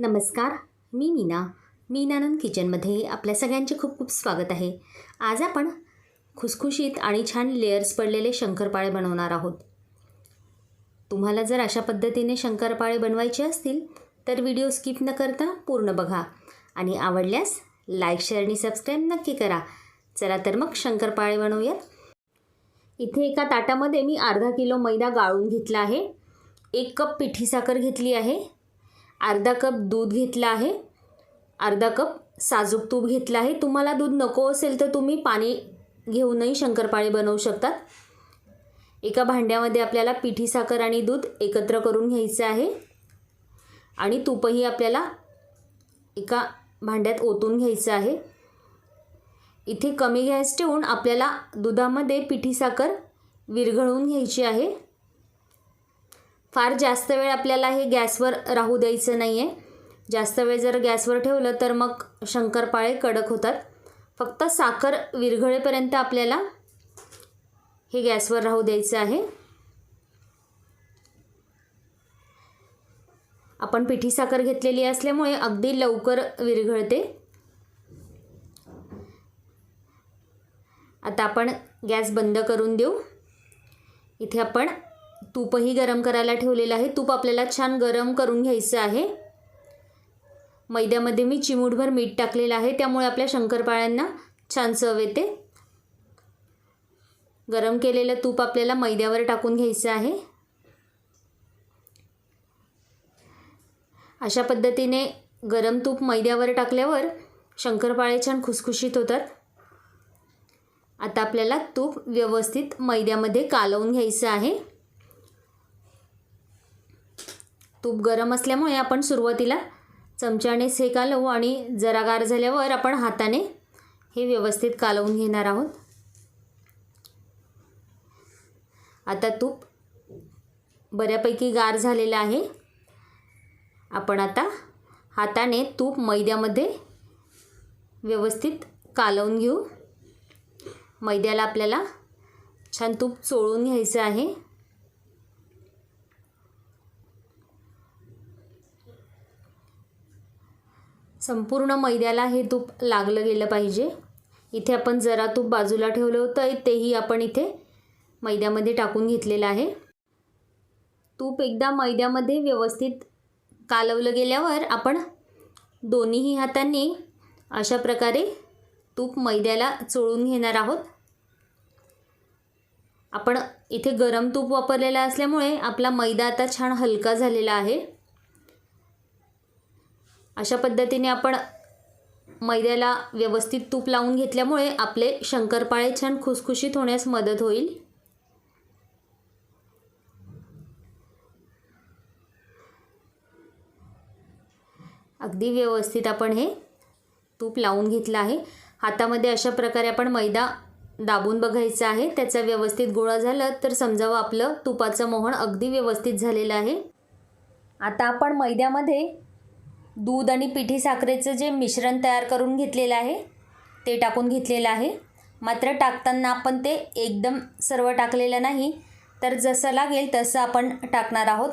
नमस्कार मी मीना. मीनानंद किचनमध्ये आपल्या सगळ्यांचे खूप खूप स्वागत आहे. आज आपण खुसखुशीत आणि छान लेयर्स पडलेले शंकरपाळे बनवणार आहोत. तुम्हाला जर अशा पद्धतीने शंकरपाळे बनवायचे असतील तर व्हिडिओ स्किप न करता पूर्ण बघा. आणि आवडल्यास लाईक शेअर आणि सबस्क्राईब नक्की करा. चला तर मग शंकरपाळे बनवूयात. इथे एका ताटामध्ये मी अर्धा किलो मैदा गाळून घेतला आहे. एक कप पिठी साखर घेतली आहे. अर्धा कप दूध घेतलं आहे. अर्धा कप साजूक तूप घेतलं आहे. तुम्हाला दूध नको असेल तर तुम्ही पाणी घेऊनही शंकरपाळे बनवू शकतात. एका भांड्यामध्ये आपल्याला पिठी साखर आणि दूध एकत्र करून घ्यायचं आहे. आणि तूपही आपल्याला एका भांड्यात ओतून घ्यायचं आहे. इथे कमी गॅस ठेवून आपल्याला दुधामध्ये पिठी साखर विरघळवून घ्यायची आहे. फार जास्त वेळ आपल्याला हे गॅसवर राहू द्यायचं नाही आहे जास्त वेळ जर गॅसवर ठेवलं तर मग शंकरपाळे कडक होतात. फक्त साखर विरघळेपर्यंत आपल्याला हे गॅसवर राहू द्यायचं आहे. आपण पिठी साखर घेतलेली असल्यामुळे अगदी लवकर विरघळते. आता आपण गॅस बंद करून देऊ. इथे आपण तूपही गरम करायला ठेवलेलं आहे. तूप आपल्याला छान गरम करून घ्यायचं आहे. मैद्यामध्ये मी चिमूटभर मीठ टाकलेलं आहे. त्यामुळे आपल्या शंकरपाळ्यांना छान चव येते. गरम केलेलं तूप आपल्याला मैद्यावर टाकून घ्यायचं आहे. अशा पद्धतीने गरम तूप मैद्यावर टाकल्यावर शंकरपाळे छान खुसखुशीत होतात. आता आपल्याला तूप व्यवस्थित मैद्यामध्ये कालवून घ्यायचं आहे. तूप गरम असल्यामुळे आपण सुरुवातीला चमच्याने हे कालवू आणि जरा गार झाल्यावर आपण हाताने हे व्यवस्थित कालवून घेणार आहोत. आता तूप बऱ्यापैकी गार झालेलं आहे. आपण आता हाताने तूप मैद्यामध्ये व्यवस्थित कालवून घेऊ. मैद्याला आपल्याला छान तूप चोळून घ्यायचं आहे. संपूर्ण मैद्याला हे तूप लागलं गेलं पाहिजे. इथे आपण जरा तूप बाजूला ठेवलं होतं तेही आपण इथे मैद्यामध्ये टाकून घेतलेलं आहे. तूप एकदा मैद्यामध्ये व्यवस्थित कालवलं गेल्यावर आपण दोन्हीही हातांनी अशा प्रकारे तूप मैद्याला चोळून घेणार आहोत. आपण इथे गरम तूप वापरलेलं असल्यामुळे आपला मैदा आता छान हलका झालेला आहे. अशा पद्धतीने आपण मैद्याला व्यवस्थित तूप लावून घेतल्यामुळे आपले शंकरपाळे छान खुसखुशीत होण्यास मदत होईल. अगदी व्यवस्थित आपण हे तूप लावून घेतलं आहे. हातामध्ये अशा प्रकारे आपण मैदा दाबून बघायचं आहे. त्याचा व्यवस्थित गोळा झाला तर समजावं आपलं तुपाचं मोहन अगदी व्यवस्थित झालेलं आहे. आता आपण मैद्यामध्ये दूध आणि पिठी साखरेचं जे मिश्रण तयार करून घेतलेलं आहे ते टाकून घेतलेलं आहे. मात्र टाकताना आपण ते एकदम सर्व टाकलेलं नाही तर जसं लागेल तसं आपण टाकणार आहोत.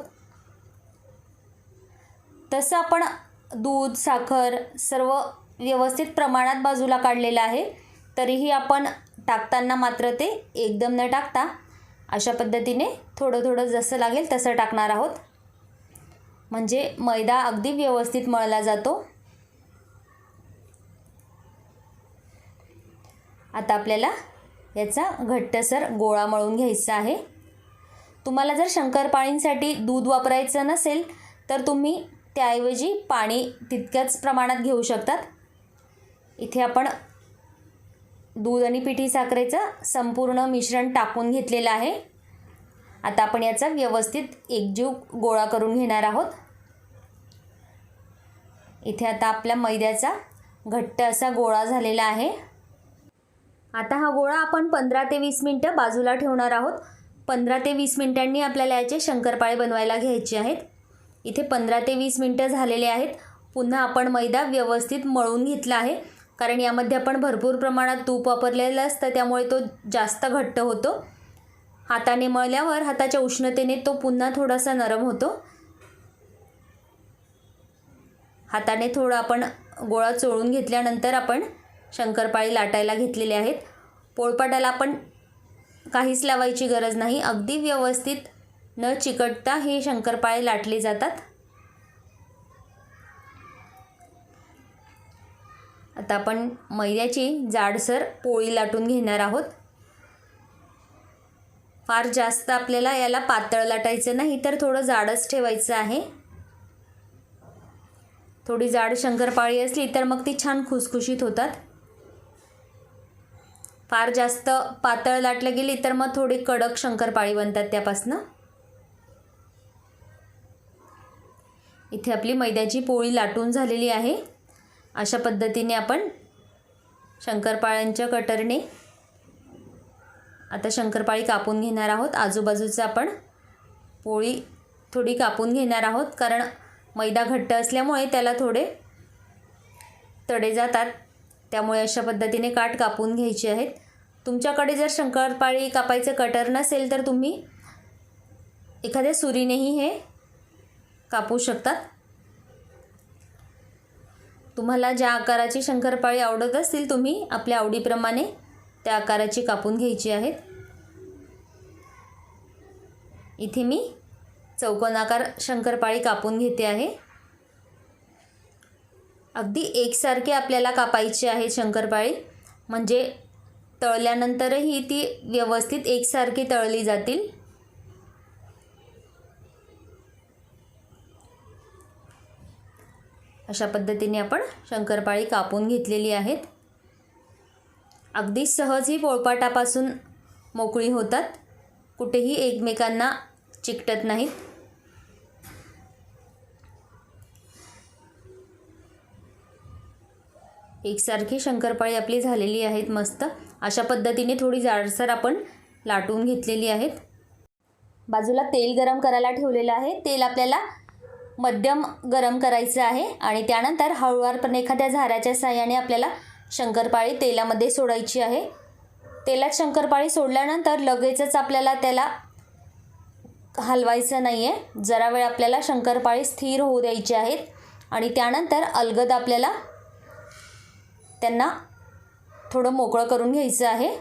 तसं आपण दूध साखर सर्व व्यवस्थित प्रमाणात बाजूला काढलेलं आहे तरीही आपण टाकताना मात्र ते एकदम न टाकता अशा पद्धतीने थोडं थोडं जसं लागेल तसं टाकणार आहोत. म्हणजे मैदा अगदी व्यवस्थित मळला जातो. आता आपल्याला याचा घट्टसर गोळा मळून घ्यायचा आहे. तुम्हाला जर शंकरपाळींसाठी दूध वापरायचं नसेल तर तुम्ही त्याऐवजी पाणी तितक्याच प्रमाणात घेऊ शकतात. इथे आपण दूध आणि पिठी साखरेचं संपूर्ण मिश्रण टाकून घेतलेलं आहे. आता आपण याचा व्यवस्थित एकजीव गोळा करून घेणार आहोत. इथे आता आपल्या मैद्याचा घट्ट असा गोळा झालेला आहे. आता हा गोळा आपण पंधरा ते वीस मिनटं बाजूला ठेवणार आहोत. पंधरा ते वीस मिनटांनी आपल्याला याचे शंकरपाळे बनवायला घ्यायचे आहेत. इथे पंधरा ते वीस मिनटं झालेले आहेत. पुन्हा आपण मैदा व्यवस्थित मळून घेतला आहे. कारण यामध्ये आपण भरपूर प्रमाणात तूप वापरलेलं असतं त्यामुळे तो जास्त घट्ट होतो. हाताने मळल्यावर हाताच्या उष्णतेने तो पुन्हा थोडासा नरम होतो. हाताने थोडं आपण गोळा चोळून घेतल्यानंतर आपण शंकरपाळी लाटायला घेतलेले आहेत. पोळपाटाला आपण काहीच लावायची गरज नाही. अगदी व्यवस्थित न चिकटता हे शंकरपाळे लाटले जातात. आता आपण मैद्याची जाडसर पोळी लाटून घेणार आहोत. फार जास्त आपल्याला याला पातळ लाटायचं नाही तर थोडं जाडच ठेवायचं आहे. थोडी जाड शंकरपाळी असली तर मग ती छान खुसखुशीत होतात. फार जास्त पातळ लाटलं गेली तर मग थोडी कडक शंकरपाळी बनतात त्यापासनं. इथे आपली मैद्याची पोळी लाटून झालेली आहे. अशा पद्धतीने आपण शंकरपाळ्यांच्या कटरने आता शंकरपाळी कापून घेणार आहोत. आजूबाजूचं आपण पोळी थोडी कापून घेणार आहोत. कारण मैदा घट्ट असल्यामुळे त्याला थोडे तडे जातात. त्यामुळे अशा पद्धतीने काठ कापून घ्यायचे आहेत. तुमच्याकडे जर शंकरपाळी कापायचं कटर नसेल तर तुम्ही एखाद्या सुरीनेही हे कापू शकतात. तुम्हाला ज्या आकाराची शंकरपाळी आवडत असतील तुम्ही आपल्या आवडीप्रमाणे त्या आकाराची कापून घ्यायची आहेत. इथे मी चौकोनाकार शंकरपाळी कापून घेते आहे. अगदी एकसारखे आपल्याला कापायची आहे शंकरपाळी. म्हणजे तळल्यानंतरही ती व्यवस्थित एकसारखी तळली जातील. अशा पद्धतीने आपण शंकरपाळी कापून घेतलेली आहेत. अगदी सहज ही पोळपाटापासून मोकळी होतात. कुठेही एकमेकांना चिकटत नाहीत. एकसारखी शंकरपाळी आपली झालेली आहेत मस्त. अशा पद्धतीने थोडी जाडसर आपण लाटून घेतलेली आहेत. बाजूला तेल गरम करायला ठेवलेलं आहे. तेल आपल्याला मध्यम गरम करायचं आहे आणि त्यानंतर हळूवारपणे एखाद्या झाऱ्याच्या साह्याने आपल्याला शंकरपाळी तेलामध्ये सोडायची आहे. तेलात शंकरपाळी सोडल्यानंतर लगेचच आपल्याला त्याला हलवायचं नाही आहे जरा वेळ आपल्याला शंकरपाळी स्थिर होऊ द्यायची आहेत आणि त्यानंतर अलगद आपल्याला त्यांना थोडं मोकळं करून घ्यायचं आहे.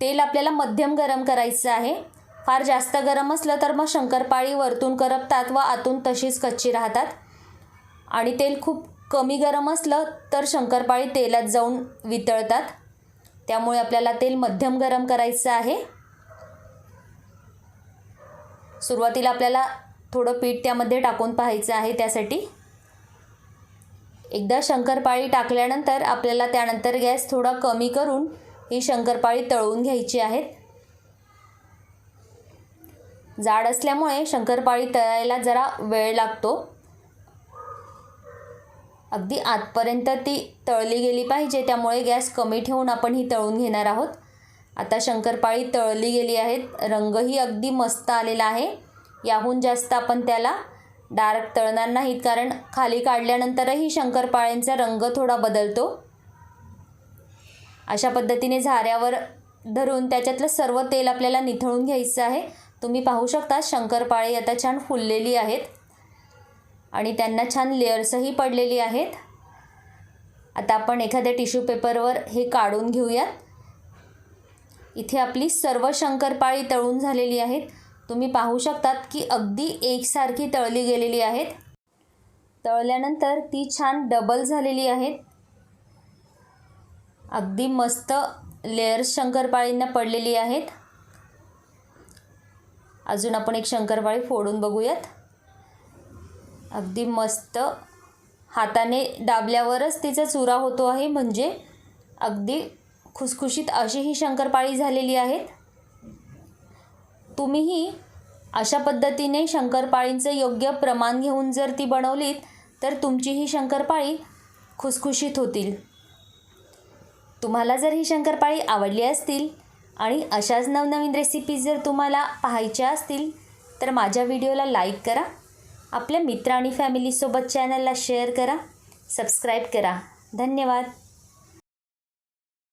तेल आपल्याला मध्यम गरम करायचं आहे. फार जास्त गरम असलं तर मग शंकरपाळी वरतून करपतात व आतून तशीच कच्ची राहतात. आणि तेल खूप कमी गरम असलं तर शंकरपाळी तेलात जाऊन वितळतात. त्यामुळे आपल्याला तेल मध्यम गरम करायचं आहे. सुरुवातीला आपल्याला थोडं पीठ त्यामध्ये टाकून पाहायचं आहे त्यासाठी. एकदा शंकरपाळी टाकल्यानंतर आपल्याला त्यानंतर गॅस थोडा कमी करून ही शंकरपाळी तळून घ्यायची आहेत जाड असल्यामुळे शंकरपाळी तळायला जरा वेळ लागतो. अगदी आतपर्यंत ती तळली गेली पाहिजे त्यामुळे गॅस कमी ठेवून आपण ही तळून घेणार आहोत. आता शंकरपाळी तळली गेली आहेत. रंगही अगदी मस्त आलेला आहे. याहून जास्त आपण त्याला डार्क तळणार नाहीत कारण खाली काढल्यानंतरही शंकरपाळ्यांचा रंग थोडा बदलतो. अशा पद्धतीने झाऱ्यावर धरून त्याच्यातलं सर्व तेल आपल्याला निथळून घ्यायचं आहे. तुम्ही पाहू शकता शंकरपाळी आता छान फुललेली आहेत. आणि त्यांना छान लेअर्सही पडलेली आहेत. आता आपण एखाद्या टिश्यू पेपरवर हे काढून घेऊयात. इथे आपली सर्व शंकरपाळी तळून झालेली आहेत. तुम्ही पाहू शकतात की अगदी एकसारखी तळली गेलेली आहेत. तळल्यानंतर ती छान डबल झालेली आहेत. अगदी मस्त लेअर्स शंकरपाळींना पडलेली आहेत. अजून आपण एक शंकरपाळी फोडून बघूयात. अगदी मस्त हाताने दाबल्यावरच तिचा चुरा होतो आहे. म्हणजे अगदी खुसखुशीत अशी ही शंकरपाळी झालेली आहेत. तुम्हीही अशा पद्धतीने शंकरपाळींचं योग्य प्रमाण घेऊन जर ती बनवलीत तर तुमची ही शंकरपाळी खुसखुशीत होतील. तुम्हाला जर ही शंकरपाळी आवडली असतील आणि अशाच नवनवीन रेसिपीज जर तुम्हाला पाहायच्या असतील तर माझ्या व्हिडिओला लाईक करा. आपल्या मित्र आणि फॅमिलीसोबत चॅनलला शेअर करा. सबस्क्राईब करा. धन्यवाद.